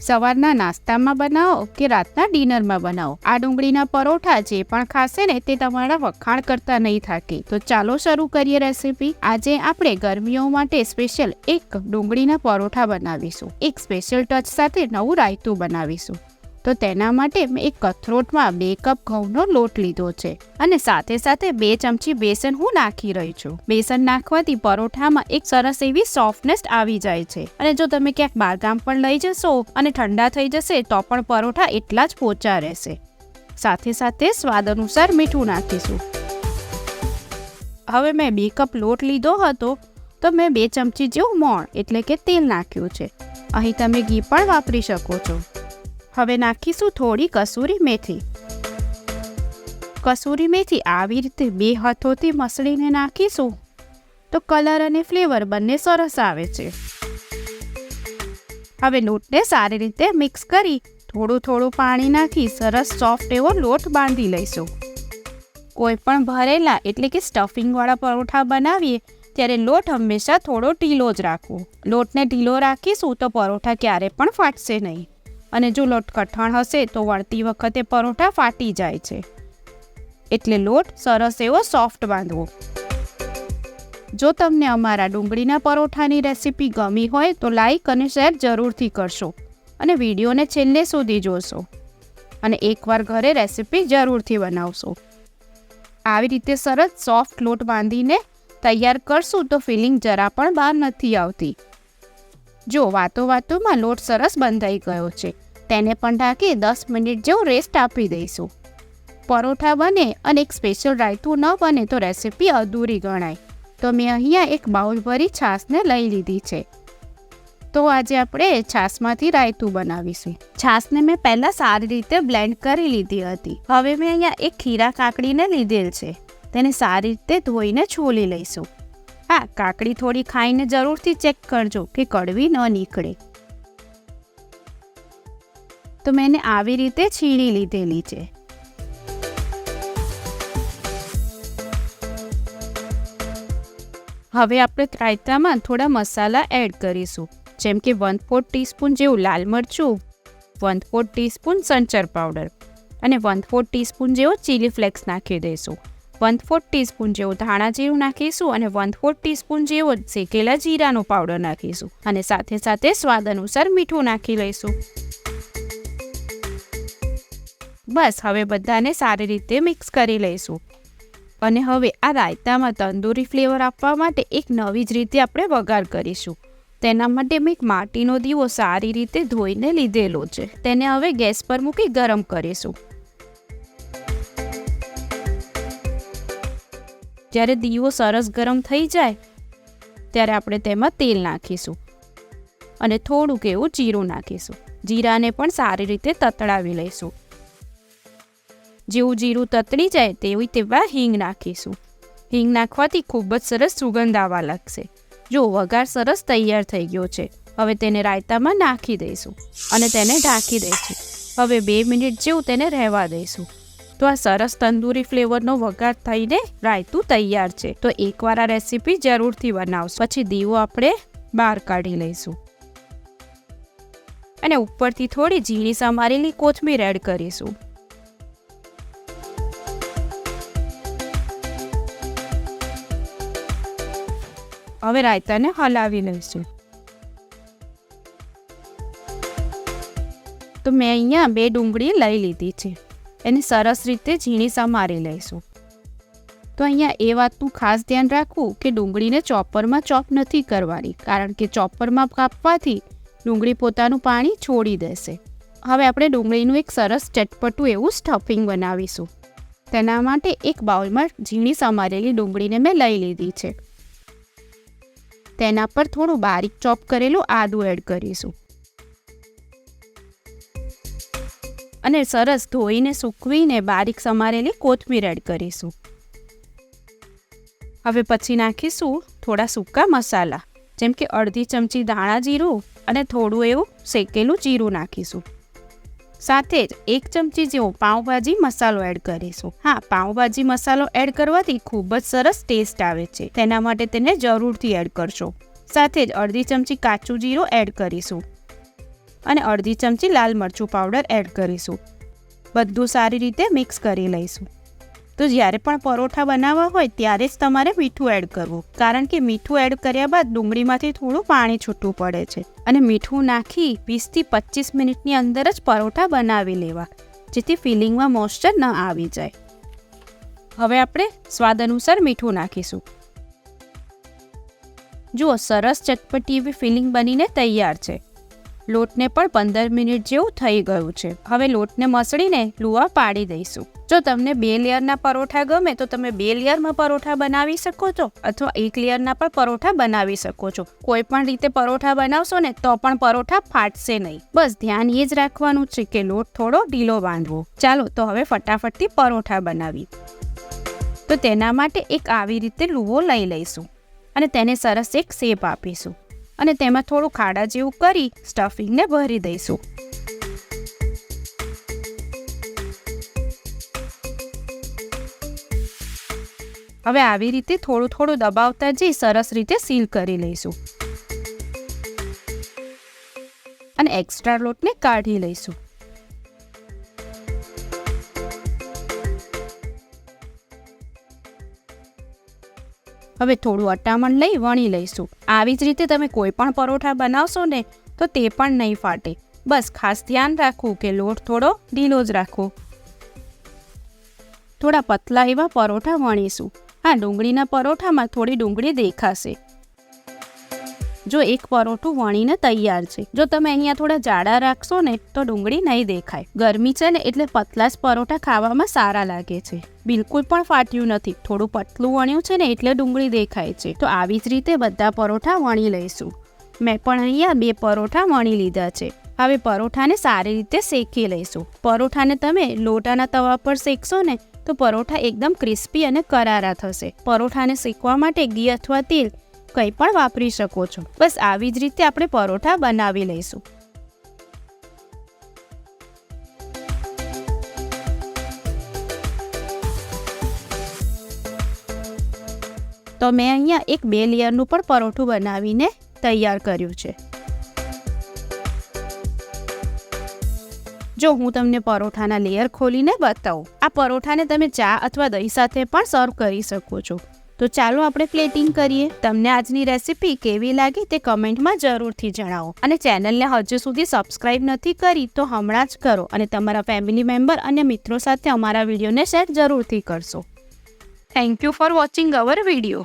સવારના નાસ્તામાં બનાવો કે રાતના ડિનરમાં બનાવો? આ ડુંગળીના પરોઠા જે પણ ખાશે ને તે તમારા વખાણ કરતા નહીં થાકે. તો ચાલો શરૂ કરીએ રેસીપી આજે આપણે ગરમીઓ માટે સ્પેશિયલ એક ડુંગળીના પરોઠા બનાવીશું. એક સ્પેશિયલ ટચ સાથે નવું રાયતું બનાવીશું. તો તેના માટે મેં એક કથરોટમાં બે કપ ઘઉંનો લોટ લીધો છે અને સાથે સાથે બે ચમચી બેસન હું નાખી રહી છું. બેસન નાખવાથી પરોઠામાં એક સરસ એવી સોફ્ટનેસ આવી જાય છે અને જો તમે ક્યાંક બહારગામ પણ લઈ જશો અને ઠંડા થઈ જશે તો પણ પરોઠા એટલા જ પોચા રહેશે. સાથે સાથે સ્વાદ અનુસાર મીઠું નાખીશું. હવે મેં બે કપ લોટ લીધો હતો તો મેં બે ચમચી જેવું મોણ એટલે કે તેલ નાખ્યું છે. અહીં તમે ઘી પણ વાપરી શકો છો. હવે નાખીશું થોડી કસૂરી મેથી. કસૂરી મેથી આવી રીતે બે હાથોથી મસળીને નાખીશું. તો કલર અને ફ્લેવર બંને સરસ આવે છે. હવે લોટને સારી રીતે મિક્સ કરી થોડું થોડું પાણી નાખી સરસ સોફ્ટ એવો લોટ બાંધી લઈશું. કોઈ પણ ભરેલા એટલે કે સ્ટફિંગવાળા પરોઠા બનાવીએ ત્યારે લોટ હંમેશા થોડો ઢીલો જ રાખવો. લોટને ઢીલો રાખીશું તો પરોઠા ક્યારે પણ ફાટશે નહીં. અને જો લોટ કઠણ હશે તો વળતી વખતે પરોઠા ફાટી જાય છે. એટલે લોટ સરસ એવો સોફ્ટ બાંધવો. જો તમને અમારા ડુંગળીના પરોઠાની રેસીપી ગમી હોય તો લાઈક અને શેર જરૂરથી કરશો અને વિડીયોને છેલ્લે સુધી જોશો. અને એકવાર ઘરે રેસીપી જરૂરથી બનાવશો. આવી રીતે સરસ સોફ્ટ લોટ બાંધીને તૈયાર કરશું તો ફિલિંગ જરા પણ બહાર નથી આવતી. જો વાતો વાતોમાં લોટ સરસ બંધાઈ ગયો છે, તેને પણ ઢાંકી દસ મિનિટ જેવું રેસ્ટ આપી દઈશું. પરોઠા બને અને એક સ્પેશિયલ રાયતું ન બને તો રેસીપી અધૂરી ગણાય. તો મેં અહીંયા એક બાઉલ ભરી છાશને લઈ લીધી છે. તો આજે આપણે છાશમાંથી રાયતું બનાવીશું. છાશને મેં પહેલાં સારી રીતે બ્લેન્ડ કરી લીધી હતી. હવે મેં અહીંયા એક ખીરા કાકડીને લીધેલ છે. તેને સારી રીતે ધોઈને છોલી લઈશું. હા, કાકડી થોડી ખાઈને જરૂરથી ચેક કરજો કે કડવી ન નીકળે. તો મેં આવી રીતે છીણી લીધેલી છે. હવે આપણે રાયતામાં થોડા મસાલા એડ કરીશું. જેમ કે વન ફોર્થ ટીસ્પૂન જેવું લાલ મરચું વન ફોર્થ ટીસ્પૂન સંચર પાવડર અને વન ફોર્થ ટીસ્પૂન જેવો ચીલી ફ્લેક્સ નાખી દઈશું. વન ફોર્થ ટીસ્પૂન જેવું ધાણા જીરું નાખીશું અને વન ફોર્થ ટીસ્પૂન જેવો શેકેલા જીરાનો પાવડર નાખીશું અને સાથે સાથે સ્વાદ અનુસાર મીઠું નાખી લઈશું. બસ, હવે બધાને સારી રીતે મિક્સ કરી લઈશું. અને હવે આ રાયતામાં તંદૂરી ફ્લેવર આપવા માટે એક નવી જ રીતે આપણે વઘાર કરીશું. તેના માટે મેં એક માટીનો દીવો સારી રીતે ધોઈને લીધેલો છે. તેને હવે ગેસ પર મૂકી ગરમ કરીશું. જ્યારે દીવો સરસ ગરમ થઈ જાય, ત્યારે આપણે તેમાં તેલ નાખીશું અને થોડુંક એવું જીરું નાખીશું. જીરાને પણ સારી રીતે તતડાવી લઈશું. જેવું જીરું તતડી જાય તેવી તેવા હિંગ નાખીશું. હિંગ નાખવાથી ખૂબ જ સરસ સુગંધ આવવા લાગશે. જો વઘાર સરસ તૈયાર થઈ ગયો છે, હવે તેને રાયતામાં નાખી દઈશું અને તેને ઢાંકી દઈશું. હવે બે મિનિટ જેવું તેને રહેવા દઈશું. તો આ સરસ તંદૂરી ફ્લેવરનો વઘાર થઈને રાયતું તૈયાર છે. તો એકવાર આ રેસીપી જરૂરથી બનાવશું. પછી દીવો આપણે બહાર કાઢી લઈશું. અને ઉપરથી થોડી ઝીણી સમારેલી કોથમીર એડ કરીશું. હવે રાયતાને હલાવી લઈશું. તો મેં અહીંયા બે ડુંગળી લઈ લીધી છે. એને સરસ રીતે ઝીણી સમારી લઈશું. તો અહીંયા એ વાતનું ખાસ ધ્યાન રાખવું કે ડુંગળીને ચોપરમાં ચોપ નથી કરવાની, કારણ કે ચોપરમાં કાપવાથી ડુંગળી પોતાનું પાણી છોડી દેશે. હવે આપણે ડુંગળીનું એક સરસ ચટપટું એવું સ્ટફિંગ બનાવીશું. તેના માટે એક બાઉલમાં ઝીણી સમારેલી ડુંગળીને મેં લઈ લીધી છે. તેના પર થોડું બારીક ચોપ કરેલું આદું એડ કરીશું. અને સરસ ધોઈને સૂકવીને બારીક સમારેલી કોથમીર એડ કરીશું. હવે પછી નાખીશું થોડા સૂકા મસાલા, જેમ કે અડધી ચમચી ધાણા જીરું અને થોડું એવું શેકેલું જીરું નાખીશું. સાથે જ એક ચમચી જેવો પાઉંભાજી મસાલો એડ કરીશું. હા, પાઉંભાજી મસાલો એડ કરવાથી ખૂબ જ સરસ ટેસ્ટ આવે છે. તેના માટે તેને જરૂરથી એડ કરશો. સાથે જ અડધી ચમચી કાચું જીરું એડ કરીશું. અને અડધી ચમચી લાલ મરચું પાવડર એડ કરીશું. બધું સારી રીતે મિક્સ કરી લઈશું. તો જ્યારે પણ પરોઠા બનાવવા હોય ત્યારે જ તમારે મીઠું એડ કરવું. કારણ કે મીઠું એડ કર્યા બાદ ડુંગળીમાંથી થોડું પાણી છૂટું પડે છે. અને મીઠું નાખી વીસથી પચીસ મિનિટની અંદર જ પરોઠા બનાવી લેવા, જેથી ફિલિંગમાં મોઇસ્ચર ન આવી જાય. હવે આપણે સ્વાદ અનુસાર મીઠું નાખીશું. જુઓ, સરસ ચટપટી એવી ફિલિંગ બનીને તૈયાર છે. લોટને પણ પંદર મિનિટ જેવું થઈ ગયું છે. હવે લોટને મસળીને લુવા પાડી દઈશું. જો તમને બે લેયરના પરોઠા ગમે તો તમે બે લેયરમાં પરોઠા બનાવી શકો છો અથવા એક લેયરના પણ પરોઠા બનાવી શકો છો. કોઈ પણ રીતે પરોઠા બનાવશો ને તો પણ પરોઠા ફાટશે નહીં. બસ ધ્યાન એ જ રાખવાનું છે કે લોટ થોડો ઢીલો બાંધવો. ચાલો તો હવે ફટાફટથી પરોઠા બનાવી તો તેના માટે એક આવી રીતે લુવો લઈ લઈશું અને તેને સરસ એક શેપ આપીશું. અને તેમાં થોડું ખાડા જેવું કરી સ્ટફિંગને ભરી દઈશું. હવે આવી રીતે થોડું થોડું દબાવતા જઈ સરસ રીતે સીલ કરી લઈશું. અને એક્સ્ટ્રા લોટને કાઢી લઈશું. હવે થોડું અટામણ લઈ વણી લઈશું. આવી જ રીતે તમે કોઈ પણ પરોઠા બનાવશો ને, તો તે પણ નહીં ફાટે. બસ ખાસ ધ્યાન રાખવું કે લોટ થોડો ઢીલો જ રાખવો. થોડા પતલા એવા પરોઠા વણીશું. હા, ડુંગળીના પરોઠામાં થોડી ડુંગળી દેખાશે. જો એક પરોઠું વણીને તૈયાર છે. જો તમે અહીંયા થોડા જાડા રાખશો ને, તો ડુંગળી નહીં દેખાય. ગરમી છે ને, એટલે પતલા જ પરોઠા ખાવામાં સારા લાગે છે. બિલકુલ પણ ફાટ્યું નથી. થોડું પતલું વણ્યું છે ને, એટલે ડુંગળી દેખાય છે. તો આવી જ રીતે બધા પરોઠા વણી લઈશું. મેં પણ અહીંયા બે પરોઠા વણી લીધા છે. હવે પરોઠાને સારી રીતે શેકી લઈશું. પરોઠાને તમે લોટાના તવા પર શેકશો ને, તો પરોઠા એકદમ ક્રિસ્પી અને કરારા થશે. પરોઠાને શેકવા માટે ઘી અથવા તેલ કંઈ પણ વાપરી શકો છો. બસ આવી જ રીતે આપણે પરોઠા બનાવી લઈશું. તો મેં અહીંયા એક બે લેયરનું પણ પરોઠું બનાવીને તૈયાર કર્યું છે. જો હું તમને પરોઠાના લેયર ખોલીને બતાવું. આ પરોઠાને તમે ચા અથવા દહીં સાથે પણ સર્વ કરી શકો છો. તો ચાલો આપણે પ્લેટિંગ કરીએ. તમને આજની રેસીપી કેવી લાગી તે કમેન્ટમાં જરૂરથી જણાવો. અને ચેનલને હજુ સુધી સબસ્ક્રાઇબ નથી કરી તો હમણાં જ કરો અને તમારા ફેમિલી મેમ્બર અને મિત્રો સાથે અમારા વિડીયોને શેર જરૂરથી કરશો. Thank you for watching our video.